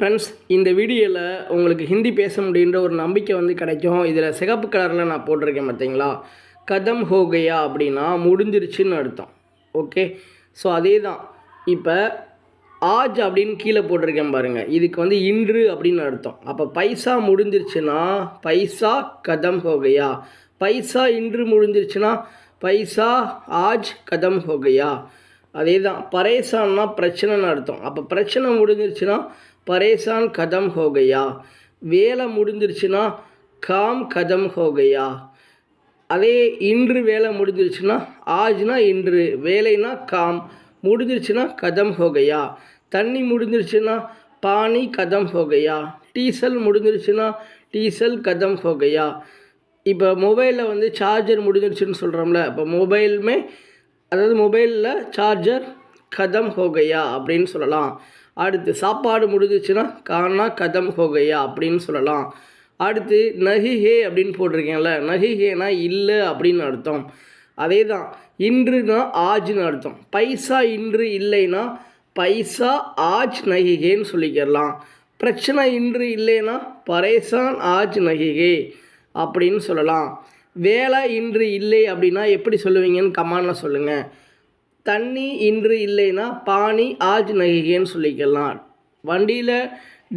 Friends இந்த வீடியோவில் உங்களுக்கு ஹிந்தி பேச முடியுன்ற ஒரு நம்பிக்கை வந்து கிடைக்கும். இதில் சிகப்பு கலரில் நான் போட்டிருக்கேன் பார்த்தீங்களா கதம் ஹோகையா அப்படின்னா முடிஞ்சிருச்சுன்னு அர்த்தம். ஓகே ஸோ அதே தான் இப்போ ஆஜ் அப்படின்னு கீழே போட்டிருக்கேன் பாருங்கள் இதுக்கு வந்து இன்று அப்படின்னு அர்த்தம். அப்போ பைசா முடிஞ்சிருச்சுன்னா பைசா கதம் ஹோகையா பைசா இன்று முடிஞ்சிருச்சுன்னா பைசா ஆஜ் கதம் ஹோகையா அதே தான் பரேசான்னா பிரச்சனைன்னு அர்த்தம். அப்போ பிரச்சனை முடிஞ்சிருச்சுன்னா பரேசான் கதம் ஹோகையா? வேலை முடிஞ்சிருச்சுன்னா காம் கதம் ஹோகையா? அதே இன்று வேலை முடிஞ்சிருச்சுன்னா ஆஜ்னா இன்று வேலைனா காம். முடிஞ்சிருச்சுன்னா கதம் ஹோகையா? தண்ணி முடிஞ்சிருச்சுன்னா பானி கதம் ஹோகையா? டீசல் முடிஞ்சிருச்சுன்னா டீசல் கதம் ஹோகையா? இப்போ மொபைலில் வந்து சார்ஜர் முடிஞ்சிருச்சுன்னு சொல்கிறோம்ல இப்போ மொபைலுமே அதாவது மொபைலில் சார்ஜர் கதம் ஹோகையா அப்படின்னு சொல்லலாம். அடுத்து சாப்பாடு முடிஞ்சிச்சுன்னா கானா கதம் ஹோகையா அப்படின்னு சொல்லலாம். அடுத்து நஹி ஹே அப்படின்னு போட்டிருக்கேன்ல நஹி ஹேனா இல்லை அப்படின்னு அர்த்தம். அதே தான் இன்றுனா ஆஜ்னு அர்த்தம். பைசா இன்று இல்லைன்னா பைசா ஆஜ் நகிகேன்னு சொல்லிக்கிறலாம். பிரச்சனை இன்று இல்லைன்னா பரேசான் ஆஜ் நகிகே அப்படின்னு சொல்லலாம். வேலை இன்று இல்லை அப்படின்னா எப்படி சொல்லுவீங்கன்னு கமாண்டில் சொல்லுங்கள் தண்ணி இன்று இல்லைன்னா பானி ஆஜ் நகிகேன்னு சொல்லிக்கலாம். வண்டியில்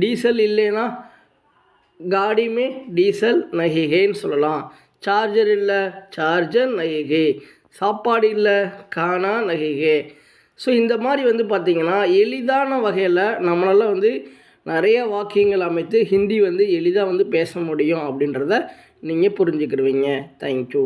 டீசல் இல்லைன்னா காடிமே டீசல் நகிகேன்னு சொல்லலாம். சார்ஜர் இல்லை சார்ஜர் நகிகே. சாப்பாடு இல்லை காணா நகிகே. ஸோ இந்த மாதிரி வந்து பார்த்திங்கன்னா எளிதான வகையில் நம்மளால் வந்து நிறைய வாக்கியங்கள் அமைத்து ஹிந்தி வந்து எளிதாக வந்து பேச முடியும் அப்படின்றத நீங்கள் புரிஞ்சுக்கிடுவீங்க. தேங்க்யூ